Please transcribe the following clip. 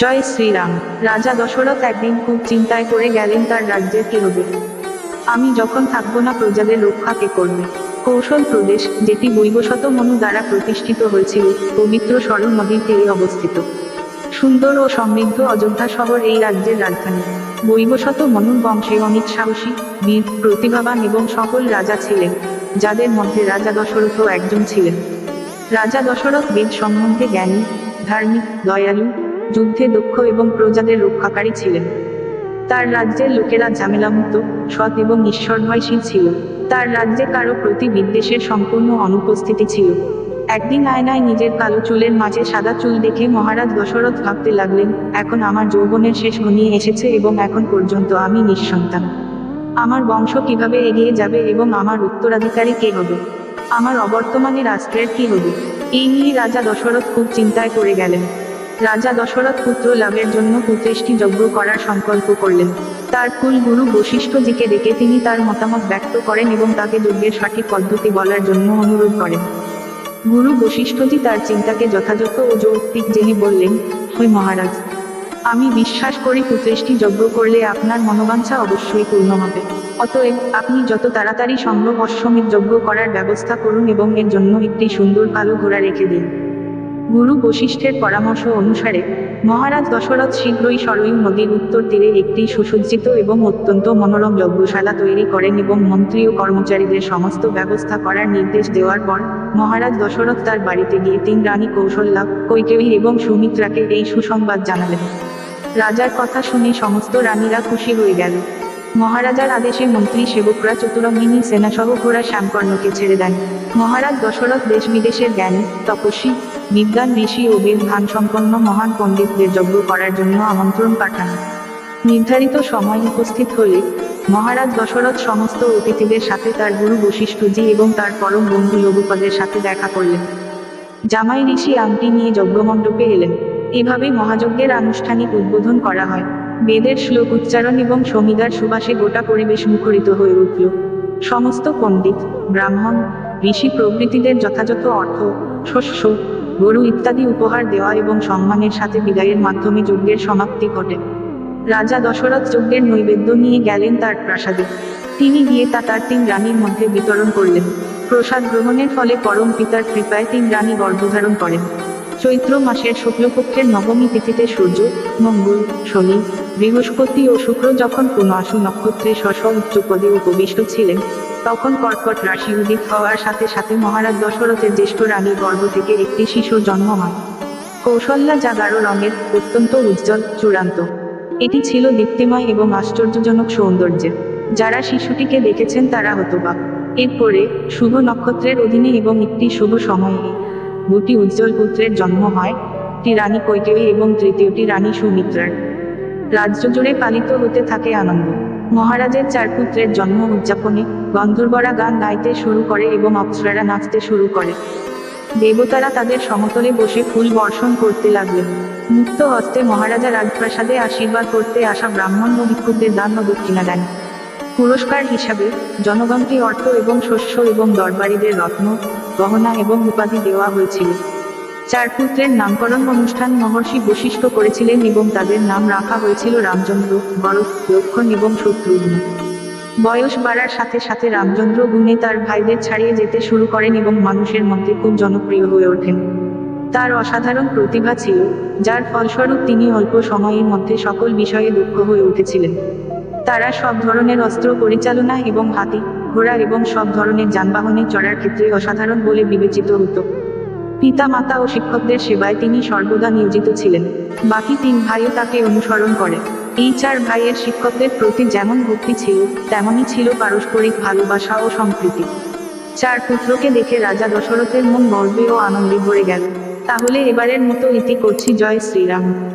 জয় শ্রীরাম। রাজা দশরথ একদিন খুব চিন্তায় পড়ে গেলেন তার রাজ্যের কি হবে আমি যখন থাকব না প্রজাদের রক্ষা কে করবে? কৌশল প্রদেশ, যেটি বৈবশত মনু দ্বারা প্রতিষ্ঠিত হয়েছিল, পবিত্র সরল নদীর তীরে অবস্থিত। সুন্দর ও সমৃদ্ধ অযোধ্যা শহর এই রাজ্যের রাজধানী। বৈবশত মনুর বংশে অনেক সাহসী, বীর, প্রতিভাবান এবং সকল রাজা ছিলেন, যাদের মধ্যে রাজা দশরথও একজন ছিলেন। রাজা দশরথ বেদ সম্বন্ধে জ্ঞানী, ধার্মিক, দয়ালু যুদ্ধে দক্ষ এবং প্রজাদের রক্ষাকারী ছিলেন। তার রাজ্যের লোকেরা ঝামেলামুক্ত সৎ এবং ঈশ্বরভয়শীল ছিল। তার রাজ্যে কারও প্রতি বিদ্বেষের সম্পূর্ণ অনুপস্থিতি ছিল। একদিন আয়নায় নিজের কালো চুলের মাঝে সাদা চুল দেখে মহারাজ দশরথ ভাবতে লাগলেন, এখন আমার যৌবনের শেষ ঘনিয়ে এসেছে এবং এখন পর্যন্ত আমি নিঃসন্তান। আমার বংশ কীভাবে এগিয়ে যাবে এবং আমার উত্তরাধিকারী কে হবে? আমার অবর্তমানে রাষ্ট্রের কি হবে? এই নিয়ে রাজা দশরথ খুব চিন্তায় পড়ে গেলেন। রাজা দশরথ পুত্র লাভের জন্য পুত্রেষ্টি যজ্ঞ করার সংকল্প করলেন। তার কুল গুরু বশিষ্ঠজিকে ডেকে তিনি তার মতামত ব্যক্ত করেন এবং তাকে যজ্ঞের সঠিক পদ্ধতি বলার জন্য অনুরোধ করেন। গুরু বশিষ্ঠজি তার চিন্তাকে যথাযথ ও যৌক্তিক জেনে বললেন হই মহারাজ, আমি বিশ্বাস করি পুত্রেষ্টি যজ্ঞ করলে আপনার মনোবাঞ্ছা অবশ্যই পূর্ণ হবে। অতএব আপনি যত তাড়াতাড়ি সম্ভব অশ্বমেধ যজ্ঞ করার ব্যবস্থা করুন এবং এর জন্য একটি সুন্দর কালো ঘোড়া রেখে দিন। গুরু বশিষ্ঠের পরামর্শ অনুসারে মহারাজ দশরথ শীঘ্রই সরয়ু নদীর উত্তর তীরে একটি সুসজ্জিত এবং অত্যন্ত মনোরম যজ্ঞশালা তৈরি করেন এবং মন্ত্রী ও কর্মচারীদের সমস্ত ব্যবস্থা করার নির্দেশ দেওয়ার পর মহারাজ দশরথ তার বাড়িতে গিয়ে তিন রানী কৌশল্যা কৈকেয়ী এবং সুমিত্রাকে এই সুসংবাদ জানালেন। রাজার কথা শুনে সমস্ত রানীরা খুশি হয়ে গেল। মহারাজার আদেশে মন্ত্রী সেবকরা চতুরঙ্গিনী সেনাসহ ঘোড়া শ্যামকর্ণকে ছেড়ে দেন। মহারাজ দশরথ দেশ বিদেশের জ্ঞানী, তপস্বী বিজ্ঞান ঋষি ও বেদ সম্পন্ন মহান পণ্ডিতদের যজ্ঞ করার জন্য আমন্ত্রণ পাঠান। নির্ধারিত সময় উপস্থিত হলে মহারাজ দশরথ সমস্ত অতিথিদের সাথে তার গুরু বশিষ্ঠজি এবং তার পরম বন্ধু লঘুপদের সাথে দেখা করলেন। জামাই ঋষি আংটি নিয়ে যজ্ঞমণ্ডপে এলেন। এভাবে মহাযজ্ঞের আনুষ্ঠানিক উদ্বোধন করা হয়। বেদের শ্লোক উচ্চারণ এবং সমিদার সুবাসে গোটা পরিবেশ মুখরিত হয়ে উঠল। সমস্ত পণ্ডিত, ব্রাহ্মণ, ঋষি প্রভৃতিদের যথাযথ অর্থ, শস্য গরু ইত্যাদি উপহার দেওয়া এবং সম্মানের সাথে বিদায়ের মাধ্যমে যজ্ঞের সমাপ্তি ঘটে। রাজা দশরথ যজ্ঞের নৈবেদ্য নিয়ে গেলেন তার প্রাসাদে। তিনি গিয়ে তা তার তিন রানীর মধ্যে বিতরণ করলেন। প্রসাদ গ্রহণের ফলে পরম পিতার কৃপায় তিন রানী গর্ভধারণ করেন। চৈত্র মাসের শুক্লপক্ষের নবমী তিথিতে সূর্য, মঙ্গল, শনি বৃহস্পতি ও শুক্র যখন কোনো আশু নক্ষত্রে শশ উচ্চ পদে উপবিষ্ট ছিলেন, তখন কর্কট রাশি উদিত হওয়ার সাথে সাথে মহারাজ দশরথের জ্যেষ্ঠ রানীর গর্ভ থেকে একটি শিশুর জন্ম হয়। কৌশল্যা যা গাঢ় রঙের, অত্যন্ত উজ্জ্বল, চূড়ান্ত। এটি ছিল দীপ্তিময় এবং আশ্চর্যজনক সৌন্দর্যের। যারা শিশুটিকে দেখেছেন তারা হতবাক। এরপরে শুভ নক্ষত্রের অধীনে এবং একটি শুভ সময়ে দুটি উজ্জ্বল পুত্রের জন্ম হয়, একটি রানী কৈকেয়ী এবং তৃতীয়টি রানী সুমিত্রার। রাজ্য জুড়ে পালিত হতে থাকে আনন্দ। মহারাজের চার পুত্রের জন্ম উদযাপনে গন্ধর্বরা গান গাইতে শুরু করে এবং অপ্সরারা নাচতে শুরু করে। দেবতারা তাদের সমতলে বসে ফুল বর্ষণ করতে লাগলেন। মুক্ত হস্তে মহারাজা রাজপ্রাসাদে আশীর্বাদ করতে আসা ব্রাহ্মণ ও ভিক্ষুকদের দান ও দক্ষিণা দেন। পুরস্কার হিসাবে জনগণকে অর্থ এবং শস্য এবং দরবারীদের রত্ন, গহনা এবং উপাধি দেওয়া হয়েছিল। চার পুত্রের নামকরণ অনুষ্ঠান মহর্ষি বশিষ্ঠ করেছিলেন এবং তাদের নাম রাখা হয়েছিল রামচন্দ্র ভরত লক্ষণ এবং শত্রুঘ্ন বয়স বাড়ার সাথে সাথে রামচন্দ্র গুণে তার ভাইদের ছাড়িয়ে যেতে শুরু করেন এবং মানুষের মধ্যে খুব জনপ্রিয় হয়ে ওঠেন। তার অসাধারণ প্রতিভা ছিল, যার ফলস্বরূপ তিনি অল্প সময়ের মধ্যে সকল বিষয়ে দক্ষ হয়ে উঠেছিলেন। তারা সব ধরনের অস্ত্র পরিচালনা এবং হাতি, ঘোড়া এবং সব ধরনের যানবাহনে চড়ার ক্ষেত্রে অসাধারণ বলে বিবেচিত হতো। পিতা মাতা ও শিক্ষকদের সেবায় তিনি সর্বদা নিয়োজিত ছিলেন। বাকি তিন ভাইও তাকে অনুসরণ করে। এই চার ভাইয়ের শিক্ষকদের প্রতি যেমন ভক্তি ছিল, তেমনই ছিল পারস্পরিক ভালোবাসা ও সম্প্রীতি। চার পুত্রকে দেখে রাজা দশরথের মন গর্বে ও আনন্দে ভরে গেল। তাহলে এবারের মতো ইতি করছি জয় শ্রীরাম।